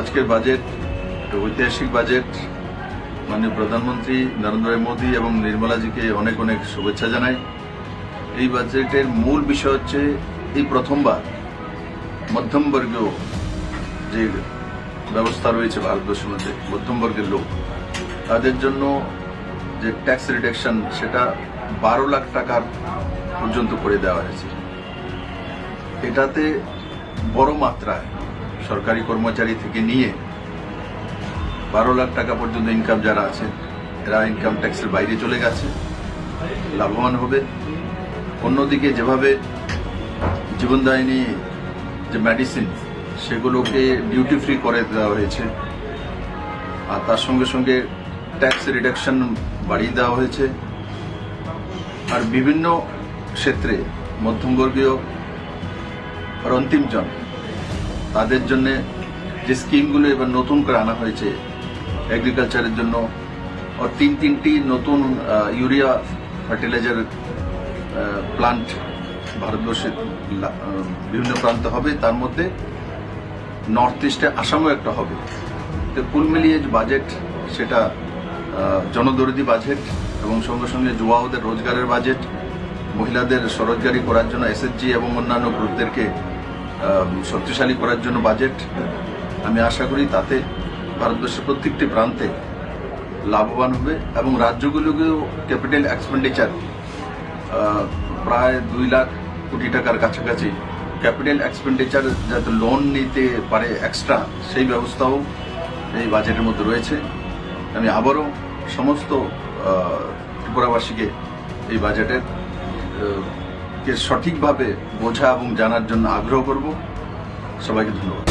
আজকের বাজেট, একটা ঐতিহাসিক বাজেট। মাননীয় প্রধানমন্ত্রী নরেন্দ্র মোদী এবং নির্মলাজিকে অনেক অনেক শুভেচ্ছা জানাই। এই বাজেটের মূল বিষয় হচ্ছে, এই প্রথমবার মধ্যমবর্গীয় যে ব্যবস্থা রয়েছে ভারতবর্ষের মধ্যে, মধ্যমবর্গের লোক, তাদের জন্য যে ট্যাক্স রিডাকশন সেটা বারো লাখ টাকার পর্যন্ত করে দেওয়া হয়েছে। এটাতে বড় মাত্রায় সরকারি কর্মচারী থেকে নিয়ে বারো লাখ টাকা পর্যন্ত ইনকাম যারা আছে, এরা ইনকাম ট্যাক্সের বাইরে চলে গেছে। লাভবান হবে। অন্যদিকে যেভাবে জীবনদায়িনী যে মেডিসিন সেগুলোকে ডিউটি ফ্রি করে দেওয়া হয়েছে, আর তার সঙ্গে সঙ্গে ট্যাক্স রিডাকশন বাড়িয়ে দেওয়া হয়েছে। আর বিভিন্ন ক্ষেত্রে মধ্যমবর্গীয় আর অন্তিমজন তাদের জন্য যে স্কিমগুলো এবার নতুন করে আনা হয়েছে এগ্রিকালচারের জন্য আর তিন তিনটি নতুন ইউরিয়া ফার্টিলাইজার প্লান্ট ভারতবর্ষের বিভিন্ন প্রান্তে হবে। তার মধ্যে নর্থ ইস্টে আসামও একটা হবে। তো কুল মিলিয়ে যে বাজেট সেটা জনদরদি বাজেট এবং সঙ্গে সঙ্গে যুবাওদের রোজগারের বাজেট মহিলাদের স্বরোজগারি করার জন্য এসএসজি এবং অন্যান্য গ্রুপদেরকে শক্তিশালী করার জন্য বাজেট আমি আশা করি তাতে ভারতবর্ষের প্রত্যেকটি প্রান্তে লাভবান হবে এবং রাজ্যগুলোকেও ক্যাপিটাল এক্সপেন্ডিচার প্রায় দুই লাখ কোটি টাকার কাছাকাছি ক্যাপিটাল এক্সপেন্ডিচার যাতে লোন নিতে পারে এক্সট্রা সেই ব্যবস্থাও এই বাজেটের মধ্যে রয়েছে। আমি আবারও সমস্ত ত্রিপুরাবাসীকে এই বাজেটের কে সঠিকভাবে বোঝা এবং জানার জন্য আগ্রহ করব। সবাইকে ধন্যবাদ।